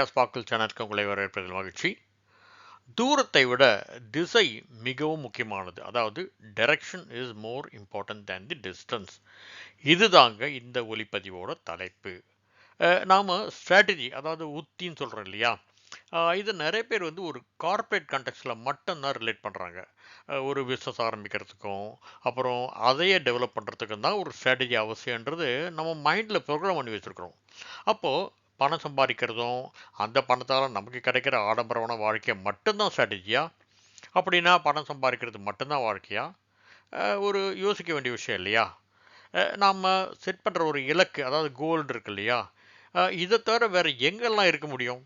வணக்கம் நண்பர்களே ஸ்பார்க்கிள் சேனலுக்கு உங்களை வரவேற்பதில் மகிழ்ச்சி. தூரத்தை விட திசை மிகவும் முக்கியமானது. அதாவது direction is more important than the distance இதுதாங்க இந்த ஒளிப்பதிவோட தலைப்பு. நாம் ஸ்ட்ராட்டஜி அதாவது உத்தின்னு சொல்கிறோம் இல்லையா? இது நிறைய பேர் வந்து ஒரு கார்ப்பரேட் கண்டெக்ஸில் மட்டும்தான் ரிலேட் பண்ணுறாங்க ஒரு பிஸ்னஸ் ஆரம்பிக்கிறதுக்கும் அப்புறம் அதையே டெவலப் பண்ணுறதுக்கும் தான் ஒரு ஸ்ட்ராட்டஜி அவசியன்றது நம்ம மைண்டில் ப்ரோக்ராம் பண்ணி வச்சுருக்கிறோம். அப்போது பணம் சம்பாதிக்கிறதும் அந்த பணத்தால் நமக்கு கிடைக்கிற ஆடம்பரமான வாழ்க்கையை மட்டும்தான் ஸ்ட்ராட்டஜியா அப்படின்னா பணம் சம்பாதிக்கிறது மட்டும்தான் வாழ்க்கையா? ஒரு யோசிக்க வேண்டிய விஷயம் இல்லையா? நாம் செட் பண்ணுற ஒரு இலக்கு அதாவது கோல்டு இருக்கு இல்லையா? இதை தவிர வேறு எங்கெல்லாம் இருக்க முடியும்?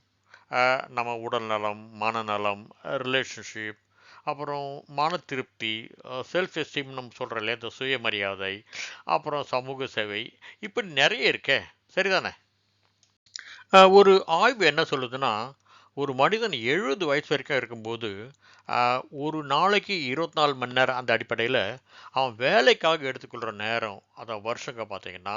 நம்ம உடல் நலம் மனநலம் ரிலேஷன்ஷிப் அப்புறம் மன திருப்தி செல்ஃப் எஸ்டீம் நம்ம சொல்கிற இல்லையா? இந்த சுயமரியாதை அப்புறம் சமூக சேவை இப்படி நிறைய இருக்கே. சரிதானே? ஒரு ஆய்வு என்ன சொல்லுதுன்னா ஒரு மனிதன் எழுபது வயசு வரைக்கும் இருக்கும்போது ஒரு நாளைக்கு இருபத்தி நாலு மணி நேரம் அந்த அடிப்படையில் அவன் வேலைக்காக எடுத்துக்கொள்கிற நேரம் அதான் வருஷங்க பார்த்தீங்கன்னா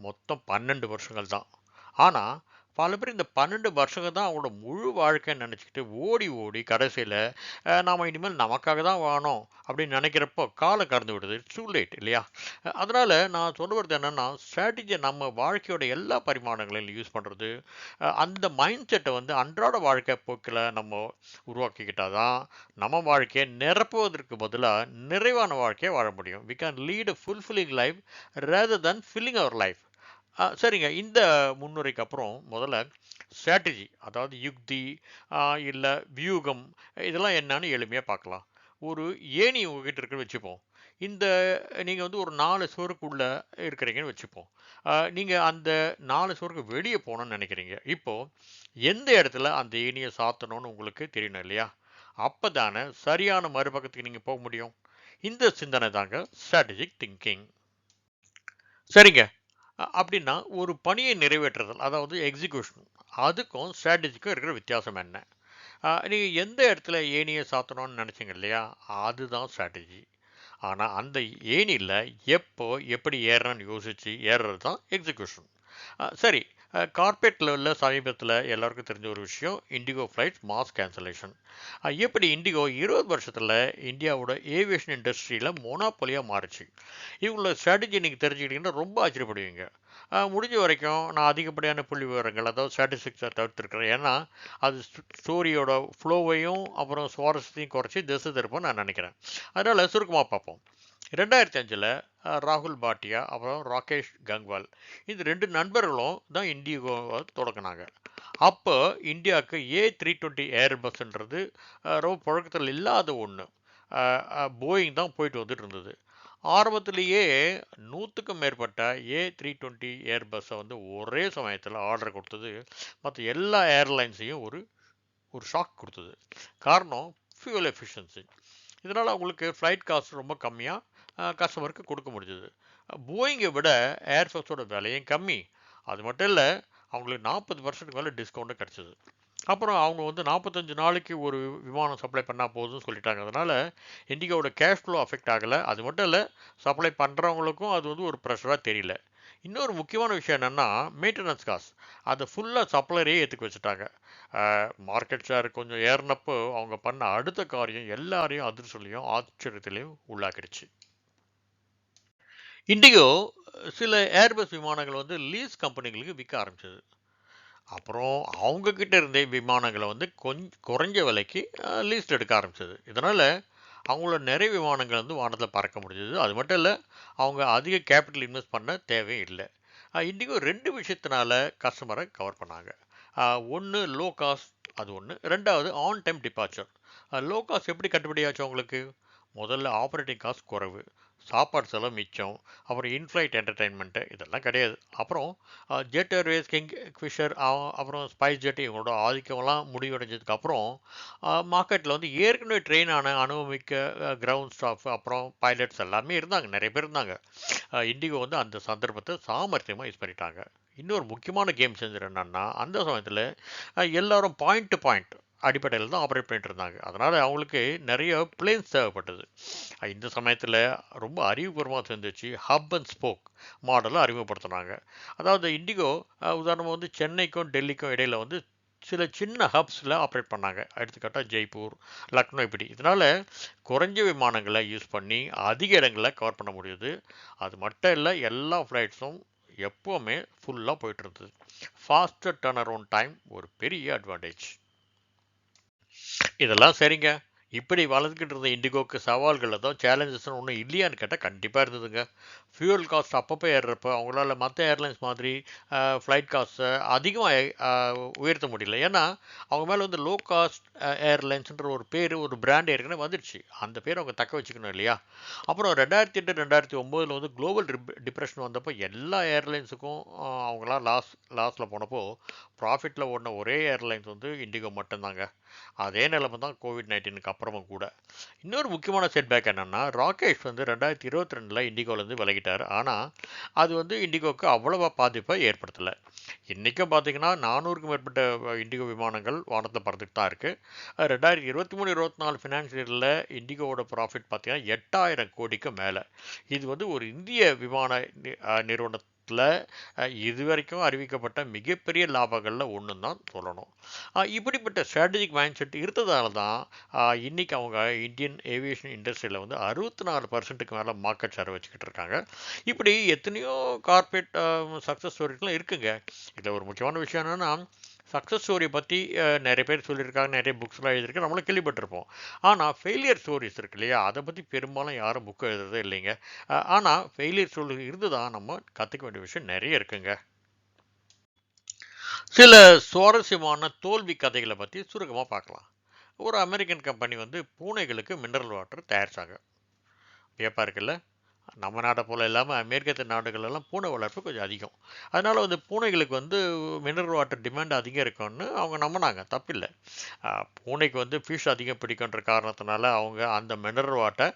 மொத்தம் பன்னெண்டு வருஷங்கள் தான். ஆனால் பல பேர் இந்த பன்னெண்டு வருஷங்க தான் அவங்களோட முழு வாழ்க்கைன்னு நினச்சிக்கிட்டு ஓடி ஓடி கடைசியில் நாம் இனிமேல் நமக்காக தான் வாணும் அப்படின்னு நினைக்கிறப்போ காலம் கடந்து விடுது. டூ லேட் இல்லையா? அதனால் நான் சொல்ல வருது என்னென்னா ஸ்ட்ராட்டஜியை நம்ம வாழ்க்கையோட எல்லா பரிமாணங்களிலும் யூஸ் பண்ணுறது அந்த மைண்ட் செட்டை வந்து அன்றாட வாழ்க்கை போக்கில் நம்ம உருவாக்கிக்கிட்டால் தான் நம்ம வாழ்க்கையை நிரப்புவதற்கு பதிலாக நிறைவான வாழ்க்கையை வாழ முடியும். We can lead a fulfilling life rather than filling our life சரிங்க. இந்த முன்னுரைக்கு அப்புறம் முதல்ல ஸ்ட்ராட்டஜி அதாவது யுக்தி இல்லை வியூகம் இதெல்லாம் என்னன்னு எளிமையாக பார்க்கலாம். ஒரு ஏணி உங்ககிட்ட இருக்குன்னு வச்சுப்போம். இந்த நீங்கள் வந்து ஒரு நாலு சுவருக்குள்ளே இருக்கிறீங்கன்னு வச்சுப்போம். நீங்கள் அந்த நாலு சுவருக்கு வெளியே போகணும்னு நினைக்கிறீங்க. இப்போது எந்த இடத்துல அந்த ஏணியை சாத்தணும்னு உங்களுக்கு தெரியணும் இல்லையா? அப்போ தானே சரியான மறுபக்கத்துக்கு நீங்கள் போக முடியும். இந்த சிந்தனை தாங்க ஸ்ட்ராட்டஜிக் திங்கிங் சரிங்க. அப்படின்னா ஒரு பணியை நிறைவேற்றுதல் அதாவது எக்ஸிக்யூஷன் அதுக்கும் ஸ்ட்ராட்டஜிக்கும் இருக்கிற வித்தியாசம் என்ன? நீங்கள் எந்த இடத்துல ஏணியை சாத்தணும்னு நினச்சிங்க இல்லையா? அதுதான் ஸ்ட்ராட்டஜி ஆனால் அந்த ஏணியில் எப்போ எப்படி ஏறணும்னு யோசித்து ஏறுறது தான் எக்ஸிக்யூஷன் சரி கார்பரேட் லெவலில் சமீபத்தில் எல்லாருக்கும் தெரிஞ்ச ஒரு விஷயம் இண்டிகோ ஃப்ளைட்ஸ் மாஸ் கேன்சலேஷன் எப்படி இண்டிகோ இருபது வருஷத்தில் இந்தியாவோட ஏவியேஷன் இண்டஸ்ட்ரியில் மோனாப்பொலியாக மாறுச்சு. இவங்களோட ஸ்ட்ராட்டஜி நீங்கள் தெரிஞ்சுக்கிட்டீங்கன்னா ரொம்ப ஆச்சரியப்படுவீங்க. முடிஞ்ச வரைக்கும் நான் அதிகப்படியான புள்ளி விவரங்கள் அதாவது ஸ்டாட்டிஸ்டிக்ஸை தவிர்த்துருக்கிறேன். ஏன்னா அது ஸ்டோரியோட ஃப்ளோவையும் அப்புறம் சுவாரஸ்யத்தையும் குறைச்சி திசை திருப்ப நான் நினைக்கிறேன். அதனால் சுருக்கமாக பார்ப்போம். ரெண்டாயிரத்தி அஞ்சில் ராகுல் பாட்டியா அப்புறம் ராகேஷ் கங்வால் இந்த ரெண்டு நண்பர்களும் தான் இண்டிகோவை தொடங்கினாங்க. அப்போ இந்தியாவுக்கு ஏ த்ரீ டுவெண்ட்டி ஏர் பஸ்ன்றது ரொம்ப புழக்கத்தில் இல்லாத ஒன்று போயிங் தான் போயிட்டு வந்துட்டு இருந்தது ஆரம்பத்திலேயே நூற்றுக்கும் மேற்பட்ட ஏ த்ரீ டுவெண்ட்டி ஏர் பஸ்ஸை வந்து ஒரே சமயத்தில் ஆர்டர் கொடுத்தது. மற்ற எல்லா ஏர்லைன்ஸையும் ஒரு ஒரு ஷாக் கொடுத்தது. காரணம் ஃபியூல் எஃபிஷியன்சி. இதனால் அவங்களுக்கு ஃப்ளைட் காஸ்ட் ரொம்ப கம்மியாக கஸ்டமருக்கு கொடுக்க முடிஞ்சது. போயிங்கை விட ஏர்ஃபோர்ஸோட விலையும் கம்மி. அது மட்டும் இல்லை அவங்களுக்கு நாற்பது பர்சன்ட் மேலே டிஸ்கவுண்ட்டும் கிடச்சிது. அப்புறம் அவங்க வந்து நாற்பத்தஞ்சு நாளைக்கு ஒரு விமானம் சப்ளை பண்ணால் போதும்னு சொல்லிட்டாங்க. அதனால் இண்டிகோவோட கேஷ் ஃப்ளோ அஃபெக்ட் ஆகலை. அது மட்டும் இல்லை சப்ளை பண்ணுறவங்களுக்கும் அது வந்து ஒரு ப்ரெஷராக தெரியல. இன்னொரு முக்கியமான விஷயம் என்னென்னா மெயின்டெனன்ஸ் காசு அதை ஃபுல்லாக சப்ளையரே ஏற்றுக்க வச்சுட்டாங்க. மார்க்கெட் ஷேர் கொஞ்சம் ஏறினப்போ அவங்க பண்ண அடுத்த காரியம் எல்லாரையும் அதிர்ச்சிலையும் ஆச்சரியத்திலையும் உள்ளாக்கிடுச்சு. இண்டிகோ சில ஏர்பஸ் விமானங்கள் வந்து லீஸ் கம்பெனிகளுக்கு விற்க ஆரம்பிச்சது. அப்புறம் அவங்கக்கிட்ட இருந்தே விமானங்களை வந்து கொஞ்சம் குறைஞ்ச விலைக்கு லீஸ்ட் எடுக்க ஆரம்பிச்சது. இதனால் அவங்களோட நிறைய விமானங்கள் வந்து வானத்தில் பறக்க முடிஞ்சது. அது மட்டும் இல்லை அவங்க அதிக கேபிட்டல் இன்வெஸ்ட் பண்ண தேவையும் இல்லை. இண்டிகோ ரெண்டு விஷயத்தினால கஸ்டமரை கவர் பண்ணாங்க. ஒன்று லோ காஸ்ட் அது ஒன்று ரெண்டாவது on time departure low cost எப்படி கட்டுப்படியாச்சு அவங்களுக்கு? முதல்ல ஆப்ரேட்டிங் காஸ்ட் குறைவு. சாப்பாடு செலவு மிச்சம் அப்புறம் இன்ஃப்ளைட் என்டர்டெயின்மெண்ட்டு இதெல்லாம் கிடையாது. அப்புறம் ஜெட் ஏர்வேஸ் கிங் ஃபிஷர் அப்புறம் ஸ்பைஸ் ஜெட் இவங்களோட ஆதிக்கம்லாம் முடிவடைஞ்சதுக்கப்புறம் மார்க்கெட்டில் வந்து ஏற்கனவே ட்ரெயின் ஆன அனுபவிக்க கிரவுண்ட் ஸ்டாஃப் அப்புறம் பைலட்ஸ் எல்லாமே இருந்தாங்க. நிறைய பேர் இருந்தாங்க. இண்டிகோ வந்து அந்த சந்தர்ப்பத்தை சாமர்த்தியமாக யூஸ் பண்ணிட்டாங்க. இன்னொரு முக்கியமான கேம் செஞ்சர் என்னன்னா அந்த சமயத்தில் எல்லோரும் பாயிண்ட் டு பாயிண்ட் அடிப்படையில் தான் ஆப்ரேட் பண்ணிட்டு இருந்தாங்க. அதனால் அவங்களுக்கு நிறைய பிளேன்ஸ் தேவைப்பட்டது. இந்த சமயத்தில் ரொம்ப அறிவுபூர்வமாக சேர்ந்துச்சு ஹப் அண்ட் ஸ்போக் மாடலை அறிமுகப்படுத்தினாங்க. அதாவது இண்டிகோ உதாரணமாக வந்து சென்னைக்கும் டெல்லிக்கும் இடையில வந்து சில சின்ன ஹப்ஸில் ஆப்ரேட் பண்ணாங்க. எடுத்துக்காட்டாக ஜெய்ப்பூர் லக்னோ இப்படி. இதனால் குறைஞ்ச விமானங்களை யூஸ் பண்ணி அதிக இடங்களை கவர் பண்ண முடியுது. அது மட்டும் இல்லை எல்லா ஃப்ளைட்ஸும் எப்போவுமே ஃபுல்லாக போயிட்டு இருந்தது. ஃபாஸ்டர் டர்ன் அரவுண்ட் டைம் ஒரு பெரிய அட்வான்டேஜ் இதெல்லாம் சரிங்க. இப்படி வளர்ந்துக்கிட்டு இருந்த இண்டிகோக்கு சவால்கள் தான் சேலஞ்சஸ்னு ஒன்றும் இல்லையான்னு கேட்டால் கண்டிப்பாக இருந்ததுங்க. ஃபியூல் காஸ்ட் அப்பப்போ ஏறுறப்போ அவங்களால மற்ற ஏர்லைன்ஸ் மாதிரி ஃப்ளைட் காஸ்ட்டை அதிகமாக உயர்த்த முடியல. ஏன்னா அவங்க மேலே வந்து லோ காஸ்ட் ஏர்லைன்ஸுன்ற ஒரு பேர் ஒரு பிராண்ட் ஏற்கனவே வந்துடுச்சு அந்த பேர் அவங்க தக்க வச்சுக்கணும் இல்லையா? அப்புறம் ரெண்டாயிரத்தி எட்டு ரெண்டாயிரத்தி ஒம்போதில் வந்து குளோபல் டிப்ரெஷன் வந்தப்போ எல்லா ஏர்லைன்ஸுக்கும் அவங்களாம் லாஸ் லாஸில் போனப்போ ப்ராஃபிட்டில் ஓடின ஒரே ஏர்லைன்ஸ் வந்து இண்டிகோ மட்டும்தாங்க. அதே நிலைமை தான் கோவிட் நைன்டீனுக்கு அப்புறமும் கூட. இன்னொரு முக்கியமான செட்பேக் என்னென்னா ராகேஷ் வந்து ரெண்டாயிரத்தி இருபத்தி ரெண்டில் இண்டிகோலேருந்து விலகிட்டார். ஆனால் அது வந்து இண்டிகோவுக்கு அவ்வளோவா பாதிப்பை ஏற்படுத்தலை. இன்றைக்கும் பார்த்தீங்கன்னா நானூறுக்கும் மேற்பட்ட இண்டிகோ விமானங்கள் வானத்தில் பறந்துட்டு தான் இருக்குது ரெண்டாயிரத்தி இருபத்தி மூணு இருபத்தி நாலு ஃபினான்ஷியல் இயரில் இண்டிகோவோட ப்ராஃபிட் பார்த்திங்கன்னா எட்டாயிரம் கோடிக்கு மேலே. இது வந்து ஒரு இந்திய விமான நிறுவன இதுவரைக்கும் அறிவிக்கப்பட்ட மிகப்பெரிய லாபங்களில் ஒன்று தான் சொல்லணும். இப்படிப்பட்ட ஸ்ட்ராட்டஜிக் மைண்ட் செட் இருந்ததால தான் இன்றைக்கி அவங்க இந்தியன் ஏவியேஷன் இண்டஸ்ட்ரியில் வந்து அறுபத்தி நாலு பர்சன்ட்டுக்கு மேலே மார்க்கெட் ஷேர் வச்சுக்கிட்டு இருக்காங்க. இப்படி எத்தனையோ கார்பரேட் சக்ஸஸ் ஸ்டோரிஸ்லாம் இருக்குங்க. இதில் ஒரு முக்கியமான விஷயம் என்னென்னா சக்ஸஸ் ஸ்டோரி பற்றி நிறைய பேர் சொல்லியிருக்காங்க நிறைய புக்ஸ்லாம் எழுதியிருக்கு நம்மளும் கேள்விப்பட்டிருப்போம். ஆனால் ஃபெயிலியர் ஸ்டோரிஸ் இருக்கு இல்லையா? அதை பற்றி பெரும்பாலும் யாரும் புக் எழுதுறதே இல்லைங்க. ஆனால் ஃபெயிலியர் ஸ்டோரி இருந்து தான் நம்ம கற்றுக்க வேண்டிய விஷயம் நிறைய இருக்குங்க. சில சுவாரஸ்யமான தோல்வி கதைகளை பற்றி சுருக்கமாக பார்க்கலாம். ஒரு அமெரிக்கன் கம்பெனி வந்து பூனைகளுக்கு மினரல் வாட்டர் தயாரித்தாங்க வியப்பாக இருக்குல்ல நம்ம நாட்டை போல் இல்லாமல் அமெரிக்கத்து நாடுகளெல்லாம் பூனை வளர்ப்பு கொஞ்சம் அதிகம். அதனால் வந்து பூனைகளுக்கு வந்து மினரல் வாட்டர் டிமாண்ட் அதிகம் இருக்கும்னு அவங்க நம்பினாங்க. தப்பில்லை. பூனைக்கு வந்து ஃபிஷ் அதிகம் பிடிக்குன்ற காரணத்தினால அவங்க அந்த மினரல் வாட்டை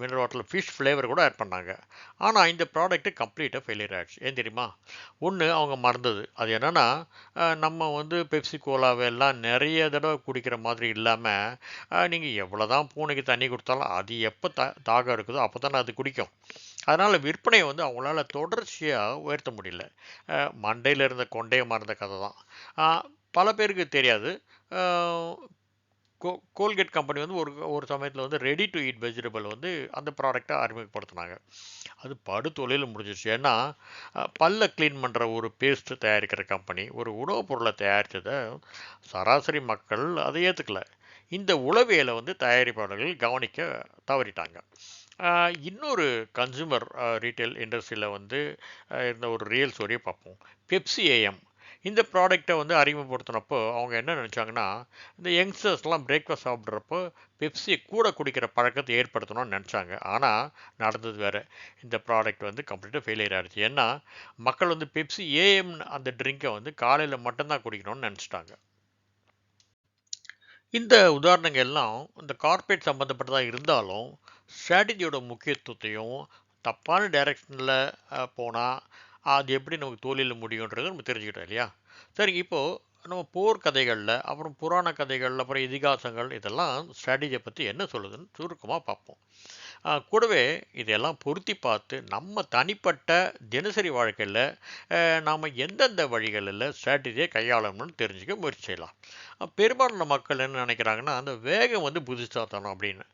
மினரல் வாட்டரில் ஃபிஷ் ஃப்ளேவர் கூட ஆட் பண்ணாங்க. ஆனால் இந்த ப்ராடக்ட்டு கம்ப்ளீட்டாக ஃபெயிலியர் ஆகிடுச்சு ஏன் தெரியுமா? ஒன்று அவங்க மறந்தது. அது என்னென்னா நம்ம வந்து பெப்சி கோலாவெல்லாம் நிறைய தடவை குடிக்கிற மாதிரி இல்லாமல் நீங்கள் எவ்வளோ தான் பூனைக்கு தண்ணி கொடுத்தாலும் அது எப்போ த தாகம் இருக்குதோ அப்போ தானே அது குடிக்கும். அதனால் விற்பனையை வந்து அவங்களால தொடர்ச்சியாக உயர்த்த முடியல. மண்டையில் இருந்த கொண்டையமாக மறந்த கதை தான். பல பேருக்கு தெரியாது. கோ கோல்கேட் கம்பெனி வந்து ஒரு ஒரு சமயத்தில் வந்து ரெடி டு ஈட் வெஜிடபிள் வந்து அந்த ப்ராடக்டை அறிமுகப்படுத்தினாங்க. அது படு தொழில் முடிஞ்சிச்சு ஏன்னா பல்ல க்ளீன் பண்ணுற ஒரு பேஸ்ட்டு தயாரிக்கிற கம்பெனி ஒரு உணவுப் பொருளை தயாரித்ததை சராசரி மக்கள் அதை ஏற்றுக்கல இந்த உளவியலை வந்து தயாரிப்பாளர்கள் கவனிக்க தவறிட்டாங்க. இன்னொரு கன்சூமர் ரீட்டைல் இண்டஸ்ட்ரியில் வந்து இருந்த ஒரு ரியல் ஸ்டோரியை பார்ப்போம் பெப்சி ஏஎம் இந்த ப்ராடக்டை வந்து அறிமுகப்படுத்தினப்போ அவங்க என்ன நினச்சாங்கன்னா இந்த யங்ஸ்டர்ஸ்லாம் பிரேக்ஃபாஸ்ட் சாப்பிட்றப்போ பெப்சியை கூட குடிக்கிற பழக்கத்தை ஏற்படுத்தணும்னு நினச்சாங்க. ஆனால் நடந்தது வேறு. இந்த ப்ராடக்ட் வந்து கம்ப்ளீட்டாக ஃபெயிலியர் ஆகிடுச்சு ஏன்னா மக்கள் வந்து பெப்சி ஏஎம் அந்த ட்ரிங்கை வந்து காலையில் மட்டும்தான் குடிக்கணும்னு நினச்சிட்டாங்க. இந்த உதாரணங்கள் எல்லாம் இந்த கார்ப்பரேட் சம்மந்தப்பட்டதாக இருந்தாலும் ஸ்ட்ராட்டஜியோட முக்கியத்துவத்தையும் தப்பான டைரக்ஷனில் போனால் அது எப்படி நமக்கு தோல்வியில் முடியுன்றது நம்ம தெரிஞ்சுக்கிட்டோம் இல்லையா? சரி இப்போது நம்ம போர் கதைகளில் அப்புறம் புராண கதைகள் அப்புறம் இதிகாசங்கள் இதெல்லாம் ஸ்ட்ராட்டஜியை பற்றி என்ன சொல்லுதுன்னு சுருக்கமாக பார்ப்போம். கூடவே இதெல்லாம் பொருத்தி பார்த்து நம்ம தனிப்பட்ட தினசரி வாழ்க்கையில் நாம் எந்தெந்த வழிகளில் ஸ்ட்ராட்டஜியை கையாளணும்னு தெரிஞ்சுக்க முயற்சி செய்யலாம். பெரும்பாலான மக்கள் என்ன நினைக்கிறாங்கன்னா அந்த வேகம் வந்து புதுசாத்தனம் அப்படின்னு.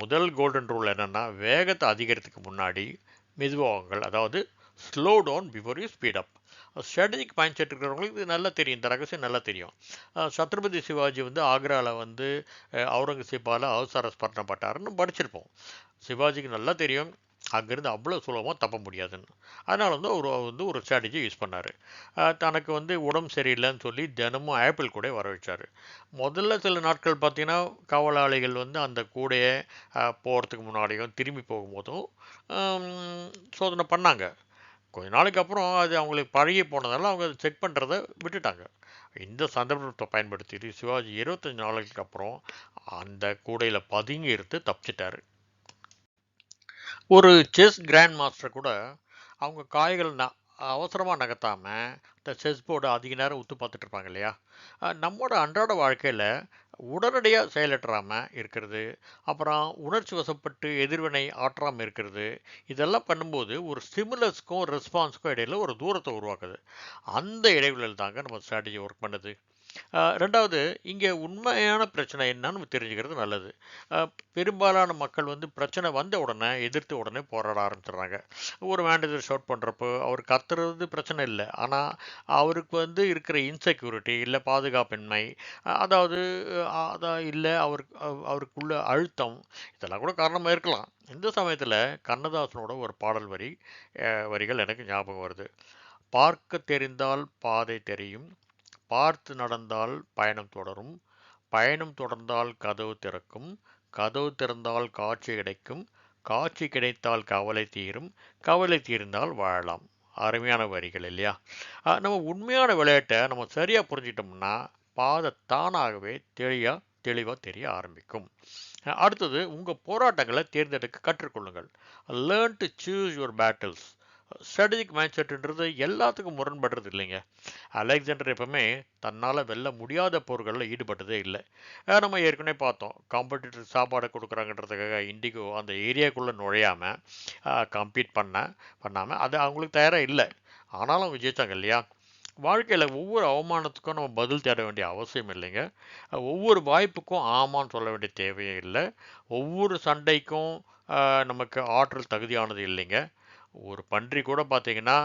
முதல் கோல்டன் ரூல் என்னென்னா வேகத்தை அதிகரித்துக்கு முன்னாடி மெதுவாகுங்கள். அதாவது slow down before you speed up strategic mind set இருக்கிறவங்களுக்கு இது நல்லா தெரியும் இந்த ரகசியம் நல்லா தெரியும். சத்ரபதி சிவாஜி வந்து ஆக்ராவில் வந்து அவுரங்கசீப்பால் அவசர பண்ணப்பட்டாருன்னு படிச்சிருப்போம். சிவாஜிக்கு நல்லா தெரியும். அங்கேருந்து அவ்வளோ சுலபமாக தப்ப முடியாதுன்னு. அதனால் வந்து அவர் வந்து ஒரு ஸ்ட்ராட்டஜி யூஸ் பண்ணார். தனக்கு வந்து உடம்பு சரியில்லைன்னு சொல்லி தினமும் ஆப்பிள் கூட வர வச்சார். முதல்ல சில நாட்கள் பார்த்திங்கன்னா காவலாளிகள் வந்து அந்த கூடையை போகிறதுக்கு முன்னாடியும் திரும்பி போகும்போதும் சோதனை பண்ணாங்க. கொஞ்ச நாளைக்கு அப்புறம் அது அவங்களுக்கு பழகி போனதால அவங்க அதை செக் பண்ணுறத விட்டுட்டாங்க. இந்த சந்தர்ப்பத்தை பயன்படுத்திட்டு சிவாஜி இருபத்தஞ்சி நாளைக்கு அப்புறம் அந்த கூடையில் பதுங்கி இருந்து தப்பிச்சிட்டாரு. ஒரு செஸ் கிராண்ட் மாஸ்டர் கூட அவங்க காய்கள் அவசரமாக நகர்த்தாமல் இந்த செஸ் போர்டு அதிக நேரம் உத்து பார்த்துட்டு இருப்பாங்க இல்லையா? நம்மளோட அன்றாட வாழ்க்கையில் உடனடியாக செயலற்றாமல் இருக்கிறது அப்புறம் உணர்ச்சி வசப்பட்டு எதிர்வினை ஆற்றாமல் இருக்கிறது இதெல்லாம் பண்ணும்போது ஒரு ஸ்டிமுலஸ்க்கும் ரெஸ்பான்ஸுக்கும் இடையில ஒரு தூரத்தை உருவாக்குது. அந்த இடைவெளியில் தாங்க நம்ம ஸ்ட்ராட்டஜி ஒர்க் பண்ணுது. ரெண்டாவது இங்கே உண்மையான பிரச்சனை என்னன்னு நம்ம தெரிஞ்சுக்கிறது நல்லது. பெரும்பாலான மக்கள் வந்து பிரச்சனை வந்த உடனே எதிர்த்து உடனே போராட ஆரம்பிச்சிடுறாங்க. ஒரு மேனேஜர் ஷவுட் பண்ணுறப்போ அவர் கத்துறது பிரச்சனை இல்லை. ஆனால் அவருக்கு வந்து இருக்கிற இன்செக்யூரிட்டி இல்லை பாதுகாப்பின்மை அதாவது அதான் இல்லை அவருக்கு அவருக்குள்ள அழுத்தம் இதெல்லாம் கூட காரணமாக இருக்கலாம். இந்த சமயத்தில் கண்ணதாசனோட ஒரு பாடல் வரி வரிகள் எனக்கு ஞாபகம் வருது. பார்க்க தெரிந்தால் பாதை தெரியும் பார்த்து நடந்தால் பயணம் தொடரும். பயணம் தொடர்ந்தால் கதவு திறக்கும். கதவு திறந்தால் காட்சி கிடைக்கும். காட்சி கிடைத்தால் கவலை தீரும். கவலை தீர்ந்தால் வாழலாம். அருமையான வரிகள் இல்லையா? நம்ம உண்மையான விளையாட்டை நம்ம சரியாக புரிஞ்சிட்டோம்னா பாதை தானாகவே தெளியா தெளிவாக தெரிய ஆரம்பிக்கும். அடுத்தது உங்கள் போராட்டங்களை தேர்ந்தெடுக்க கற்றுக்கொள்ளுங்கள். Learn to choose your battles strategic mind செட்டுன்றது எல்லாத்துக்கும் முரண்படுறது இல்லைங்க. அலெக்சாண்டர் எப்பவுமே தன்னால் வெல்ல முடியாத போர்களில் ஈடுபட்டதே இல்லை. நம்ம ஏற்கனவே பார்த்தோம். காம்படிட்டர் சாப்பாடு கொடுக்குறாங்கன்றதுக்காக இண்டிகோ அந்த ஏரியாக்குள்ளே நுழையாமல் கம்பீட் பண்ண பண்ணாமல் அது அவங்களுக்கு தயாராக இல்லை. ஆனாலும் விஜயித்தாங்க இல்லையா? வாழ்க்கையில் ஒவ்வொரு அவமானத்துக்கும் நம்ம பதில் தேட வேண்டிய அவசியம் இல்லைங்க. ஒவ்வொரு வாய்ப்புக்கும் ஆமான்னு சொல்ல வேண்டிய தேவையே இல்லை. ஒவ்வொரு சண்டைக்கும் நமக்கு ஆற்றல் தகுதியானது இல்லைங்க. ஒரு பன்றி கூட பார்த்தீங்கன்னா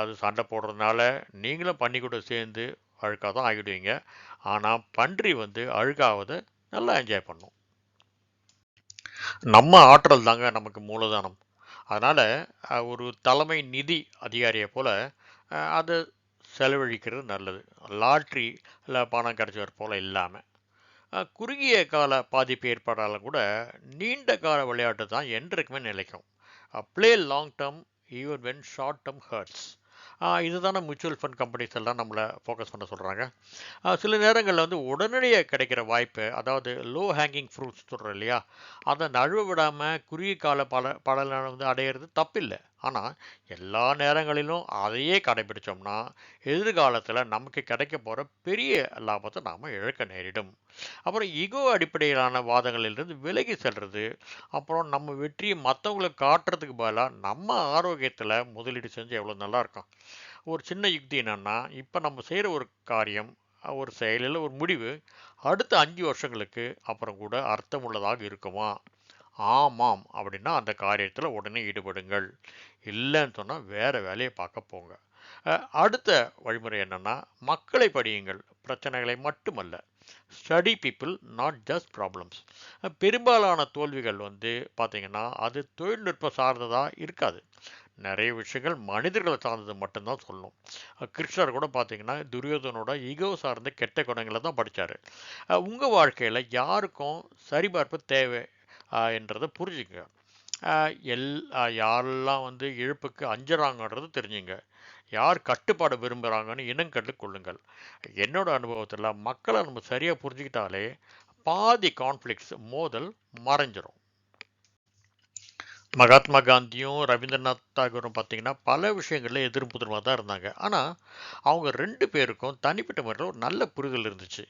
அது சண்டை போடுறதுனால நீங்களும் பன்றி கூட சேர்ந்து அழுக்காக தான் ஆகிடுவீங்க. ஆனால் பன்றி வந்து அழுக்காவதை நல்லா என்ஜாய் பண்ணும். நம்ம ஆற்றல் தாங்க நமக்கு மூலதனம். அதனால் ஒரு தலைமை நிதி அதிகாரியை போல் அதை செலவழிக்கிறது நல்லது. லாட்ரி இல்லை பணம் கிடைச்சவர் போல் இல்லாமல் குறுகிய கால பாதிப்பு ஏற்பட்டாலும் கூட நீண்ட கால விளையாட்டு தான் என்றைக்குமே நிலைக்கும். Play long term even when short term hurts இதுதானே மியூச்சுவல் ஃபண்ட் கம்பெனிஸ் எல்லாம் நம்மளை ஃபோக்கஸ் பண்ண சொல்கிறாங்க uh, சில நேரங்களில் வந்து உடனடியாக கிடைக்கிற வாய்ப்பு அதாவது லோ ஹேங்கிங் ஃப்ரூட்ஸ் சொல்கிறோம் இல்லையா? அதை நழுவ விடாமல் குறுகிய கால பல பலனை வந்து அடையிறது தப்பில்லை. ஆனால் எல்லா நேரங்களிலும் அதையே கடைபிடிச்சோம்னா எதிர்காலத்தில் நமக்கு கிடைக்க போகிற பெரிய லாபத்தை நாம் இழக்க நேரிடும். அப்புறம் ஈகோ அடிப்படையிலான வாதங்களிலிருந்து விலகி செல்வது அப்புறம் நம்ம வெற்றியை மற்றவங்களுக்கு காட்டுறதுக்கு பதிலாக நம்ம ஆரோக்கியத்தில் முதலீடு செஞ்சு எவ்வளோ நல்லா இருக்கும். ஒரு சின்ன யுக்தி என்னன்னா இப்போ நம்ம செய்கிற ஒரு காரியம் ஒரு செயலில் ஒரு முடிவு அடுத்த அஞ்சு வருஷங்களுக்கு அப்புறம் கூட அர்த்தமுள்ளதாக இருக்குமா? ஆமாம் அப்படின்னா அந்த காரியத்தில் உடனே ஈடுபடுங்கள். இல்லைன்னு சொன்னால் வேறு வேலையை பார்க்க போங்க. அடுத்த வழிமுறை என்னென்னா மக்களை படியுங்கள். பிரச்சனைகளை மட்டுமல்ல. Study people not just problems பெரும்பாலான தோல்விகள் வந்து பார்த்தீங்கன்னா அது தொழில்நுட்ப சார்ந்ததாக இருக்காது. நிறைய விஷயங்கள் மனிதர்களை சார்ந்தது மட்டும்தான் சொல்லணும். கிருஷ்ணர் கூட பார்த்தீங்கன்னா துரியோதனோட ஈகோ சார்ந்த கெட்ட குணங்களை தான் படித்தார் உங்கள் வாழ்க்கையில் யாருக்கும் சரிபார்ப்பு தேவை என்றதை புரிஞ்சுங்க எல் யாரெல்லாம் வந்து இழப்புக்கு அஞ்சுறாங்கன்றது தெரிஞ்சுங்க. யார் கட்டுப்பாடு விரும்புகிறாங்கன்னு இனம் கொள்ளுங்கள். என்னோட அனுபவத்தில் மக்களை நம்ம சரியாக புரிஞ்சுக்கிட்டாலே பாதி கான்ஃப்ளிக்ஸ் மோதல் மறைஞ்சிரும். மகாத்மா காந்தியும் ரவீந்திரநாத் தாகூரும் பார்த்தீங்கன்னா பல விஷயங்களில் எதிரும் புதிரமாக தான் இருந்தாங்க. ஆனால் அவங்க ரெண்டு பேருக்கும் தனிப்பட்ட முறையில் ஒரு நல்ல புரிதல் இருந்துச்சு.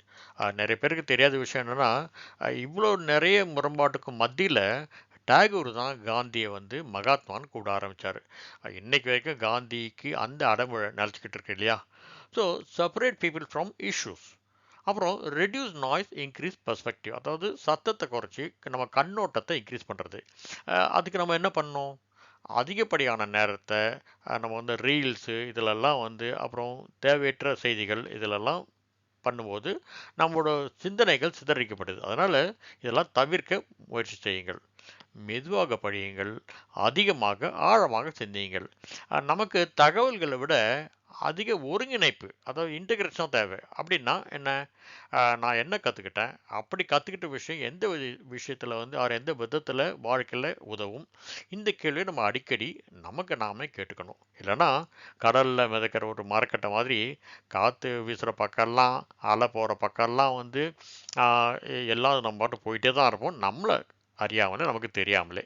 நிறைய பேருக்கு தெரியாத விஷயம் என்னென்னா இவ்வளோ நிறைய முரண்பாட்டுக்கும் மத்தியில் டாகூர் தான் காந்தியை வந்து மகாத்மான்னு கூப்பிட ஆரம்பித்தார் இன்றைக்கு வரைக்கும் காந்திக்கு அந்த அடம்பு நினச்சிக்கிட்டு இருக்கு இல்லையா? So separate people from issues அப்புறம் ரெடியூஸ் நாய்ஸ் இன்க்ரீஸ் பெர்ஸ்பெக்டிவ் அதாவது சத்தத்தை குறைச்சி நம்ம கண்ணோட்டத்தை இன்க்ரீஸ் பண்ணுறது அதுக்கு நம்ம என்ன பண்ணோம் அதிகப்படியான நேரத்தை நம்ம வந்து ரீல்ஸு இதிலெல்லாம் வந்து அப்புறம் தேவையற்ற செய்திகள் இதிலெல்லாம் பண்ணும்போது நம்மளோட சிந்தனைகள் சிதறிக்கப்படுது அதனால் இதெல்லாம் தவிர்க்க முயற்சி செய்யுங்கள். மெதுவாக படியுங்கள் அதிகமாக ஆழமாக சிந்தியுங்கள். நமக்கு தகவல்களை விட அதிக ஒருங்கிணைப்பு அதாவது இன்டகிரேஷன் தேவை. அப்படின்னா என்ன? நான் என்ன கற்றுக்கிட்டேன் அப்படி கற்றுக்கிட்ட விஷயம் எந்த விஷயத்தில் வந்து அவர் எந்த விதத்தில் வாழ்க்கையில் உதவும்? இந்த கேள்வியை நம்ம அடிக்கடி நமக்கு நாமே கேட்டுக்கணும். இல்லைன்னா கடலில் மிதக்கிற ஒரு மரக்கட்டை மாதிரி காற்று வீசுகிற பக்கம்லாம் அலை போகிற பக்கம்லாம் வந்து எல்லாம் நம்ம பாட்டு போயிட்டே தான் இருப்போம். நம்மளை அறியாமலே நமக்கு தெரியாமலே.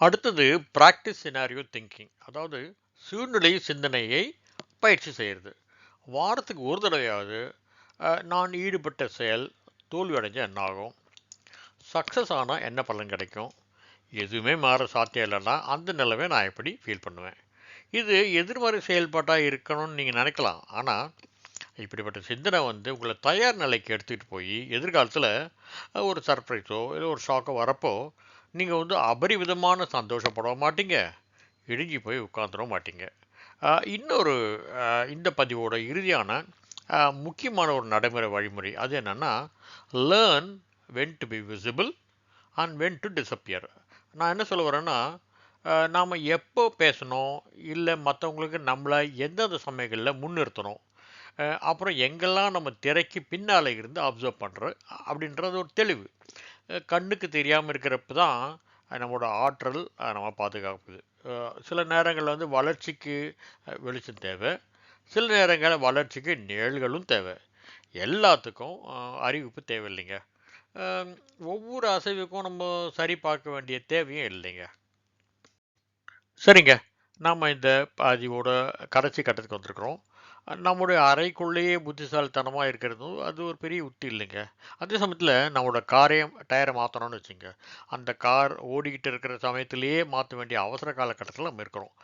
அடுத்தது ப்ராக்டிஸ் சினாரியோ திங்கிங் அதாவது சூழ்நிலை சிந்தனையை பயிற்சி செய்கிறது வாரத்துக்கு ஒரு தடவையாவது நான் ஈடுபட்ட செயல் தோல்வி அடைஞ்சால் என்ன ஆகும் சக்ஸஸ் ஆனால் என்ன பலன் கிடைக்கும்? எதுவுமே மாற சாத்தியம் இல்லைன்னா அந்த நிலைமை நான் எப்படி ஃபீல் பண்ணுவேன்? இது எதிர்மறை செயல்பாட்டாக இருக்கணும்னு நீங்கள் நினைக்கலாம். ஆனால் இப்படிப்பட்ட சிந்தனை வந்து உங்களை தயார் நிலைக்கு எடுத்துகிட்டு போய் எதிர்காலத்தில் ஒரு சர்ப்ரைஸோ இல்லை ஒரு ஷாக்கோ வரப்போ நீங்கள் வந்து அபரிவிதமான சந்தோஷப்பட மாட்டீங்க. இடுங்கி போய் உட்காந்துட மாட்டீங்க. இன்னொரு இந்த பதிவோட இறுதியான முக்கியமான ஒரு நடைமுறை வழிமுறை அது என்னென்னா learn when to be visible and when to disappear நான் என்ன சொல்ல வரேன்னா நாம் எப்போ பேசணும் இல்லை மற்றவங்களுக்கு நம்மளை எந்தெந்த சமயங்களில் முன்னிறுத்தணும் அப்புறம் எங்கெல்லாம் நம்ம திரைக்கு பின்னால் இருந்து அப்சர்வ் பண்ணுறோம் அப்படின்றது ஒரு தெளிவு. கண்ணுக்கு தெரியாமல் இருக்கிறப்ப தான் நம்மளோட ஆற்றல் நம்ம பாதுகாப்புது சில நேரங்களில் வந்து வளர்ச்சிக்கு வெளிச்சம் தேவை. சில நேரங்களில் வளர்ச்சிக்கு நிழல்களும் தேவை. எல்லாத்துக்கும் அறிவிப்பு தேவையில்லைங்க. ஒவ்வொரு அசைவுக்கும் நம்ம சரி பார்க்க வேண்டிய தேவையும் இல்லைங்க. சரிங்க. நாம் இந்த பதிவோட கடைசி கட்டத்துக்கு வந்திருக்கிறோம். நம்முடைய அறைக்குள்ளேயே புத்திசாலித்தனமாக இருக்கிறது அது ஒரு பெரிய உத்தி இல்லைங்க. அதே சமயத்தில் நம்மளோட காரையும் டயரை மாற்றணும்னு வச்சுங்க. அந்த கார் ஓடிக்கிட்டு இருக்கிற சமயத்திலேயே மாற்ற வேண்டிய அவசர காலகட்டத்தில் நம்ம இருக்கிறோம்.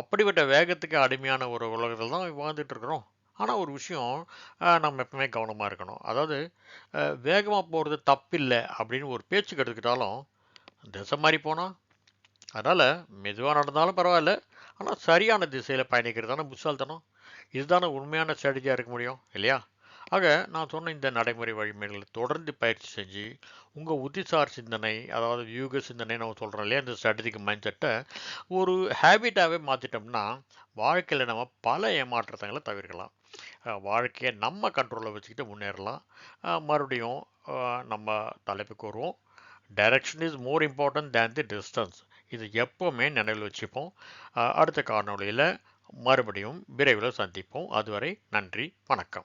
அப்படிப்பட்ட வேகத்துக்கு அடிமையான ஒரு உலகத்தில் தான் வாழ்ந்துட்டு இருக்கிறோம். ஆனால் ஒரு விஷயம் நம்ம எப்பவுமே கவனமாக இருக்கணும். அதாவது வேகமாக போகிறது தப்பில்லை அப்படின்னு ஒரு பேச்சு கெடுத்துக்கிட்டாலும் திசை மாதிரி போனால் அதனால் மெதுவாக நடந்தாலும் பரவாயில்ல. ஆனால் சரியான திசையில் பயணிக்கிறது தானே புத்தால்தனம் இதுதானே உண்மையான ஸ்ட்ராட்டஜியாக இருக்க முடியும் இல்லையா? ஆக நான் சொன்ன இந்த நடைமுறை வழிமுறைகளை தொடர்ந்து பயிற்சி செஞ்சு உங்கள் உத்திசார் சிந்தனை அதாவது வியூக சிந்தனை நம்ம சொல்கிறோம் இல்லையா இந்த ஸ்ட்ராட்டஜிக் மைண்ட் செட்டை ஒரு ஹேபிட்டாகவே மாற்றிட்டோம்னா வாழ்க்கையில் நம்ம பல ஏமாற்றத்தங்களை தவிர்க்கலாம். வாழ்க்கையை நம்ம கண்ட்ரோலில் வச்சுக்கிட்டு முன்னேறலாம். மறுபடியும் நம்ம தலைப்புக்கு வருவோம். Direction is more important than the distance இது எப்போவுமே நினைவில் வச்சுப்போம். அடுத்த காணொலியில் மறுபடியும் விரைவில் சந்திப்போம். அதுவரை நன்றி வணக்கம்.